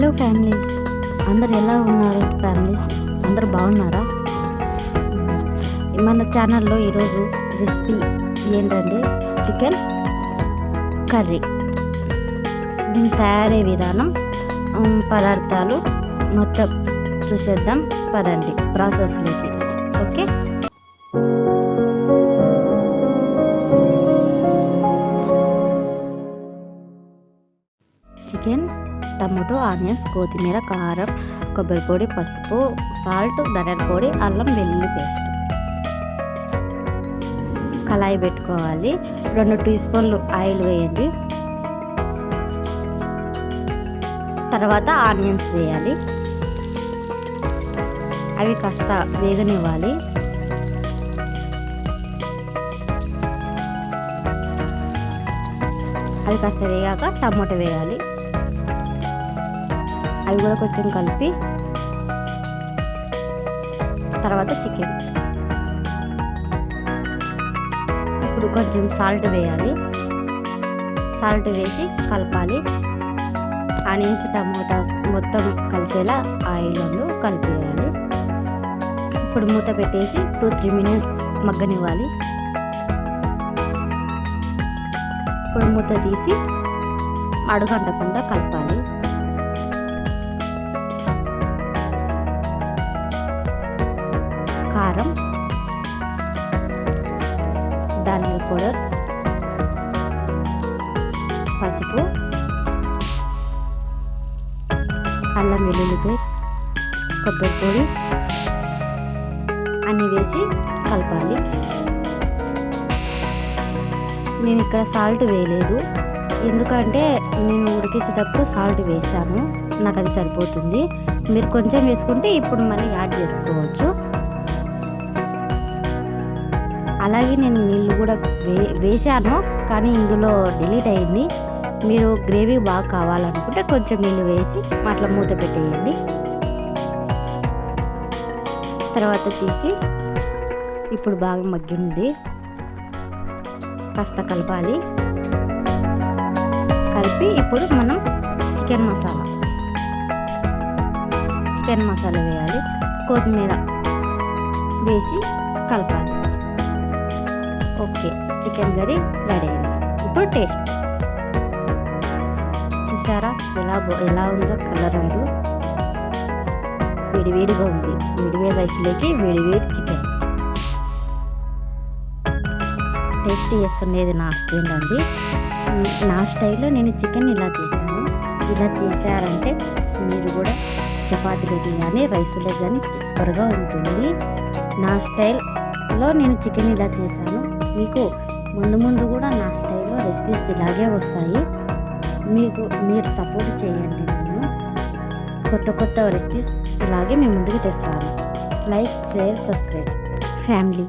Hello family అందరు ఎలా ఉన్నారు ఫ్యామిలీస్ అందరు బాగున్నారా? మన ఛానల్లో ఈరోజు రెసిపీ ఏంటంటే చికెన్ కర్రీ దీని తయారీ విధానం పదార్థాలు మొత్తం చూసేద్దాం పదండి. ప్రాసెస్లోకి ఓకే టమాటో ఆనియన్స్ కొత్తిమీర కారం కొబ్బరి పొడి పసుపు సాల్ట్ ధనియాల పొడి అల్లం వెల్లుల్లి పేస్ట్. కళాయి పెట్టుకోవాలి. రెండు టీ స్పూన్లు ఆయిల్ వేయండి. తర్వాత ఆనియన్స్ వేయాలి. అవి కాస్త వేగనివ్వాలి. అవి కాస్త వేగాక టమాటో వేయాలి. అవి కూడా కొంచెం కలిపి తర్వాత చికెన్. ఇప్పుడు కొంచెం సాల్ట్ వేయాలి. సాల్ట్ వేసి కలపాలి. ఆనియన్స్ టమోటా మొత్తం కలిసేలా ఆయిల్లో కలిపేయాలి. ఇప్పుడు మూత పెట్టేసి టూ త్రీ మినిట్స్ మగ్గనివ్వాలి. ఇప్పుడు మూత తీసి అడుగంటకుండా కలపాలి. కారం ధనియాల పౌడర్ పసుపు అల్లం వెల్లుల్లి పేస్ట్ కొబ్బరి పొడి అన్నీ వేసి కలపాలి. నేను ఇక్కడ సాల్ట్ వేయలేదు. ఎందుకంటే నేను ఉడికించేటప్పుడు సాల్ట్ వేసాను నాకు అది సరిపోతుంది. మీరు కొంచెం వేసుకుంటే ఇప్పుడు మళ్ళీ యాడ్ చేసుకోవచ్చు. అలాగే నేను నీళ్ళు కూడా వే వేసాను కానీ ఇందులో డిలీట్ అయింది. మీరు గ్రేవీ బాగా కావాలనుకుంటే కొంచెం నీళ్ళు వేసి అట్లా మూత పెట్టేయండి. తర్వాత తీసి ఇప్పుడు బాగా మగ్గింది. కాస్త కలపాలి. కలిపి ఇప్పుడు మనం చికెన్ మసాలా. చికెన్ మసాలా వేయాలి. కొత్తిమీర వేసి కలపాలి. ఓకే చికెన్ కర్రీ రెడీ అయింది. ఇప్పుడు టేస్ట్ చూసారా? ఎలా ఎలా ఉందో కలర్ అంటూ వేడివేడిగా ఉంది. వేడివేడి రైస్లోకి వేడివేడి చికెన్. టేస్ట్ చేస్తుండేది నా హస్బెండ్ అండి. నా స్టైల్లో నేను చికెన్ ఇలా చేశాను. ఇలా చేశారంటే మీరు కూడా చపాతీలోకి కానీ రైస్లో కానీ సూపర్గా ఉంటుంది. నా స్టైల్లో నేను చికెన్ ఇలా చేశాను. మీకు ముందు ముందు కూడా నా స్టైల్లో రెసిపీస్ ఇలాగే వస్తాయి. మీకు మీరు సపోర్ట్ చేయండి నన్ను. కొత్త కొత్త రెసిపీస్ ఇలాగే మేము ముందుకు తెస్తాను లైక్ షేర్ సబ్స్క్రైబ్. ఫ్యామిలీ.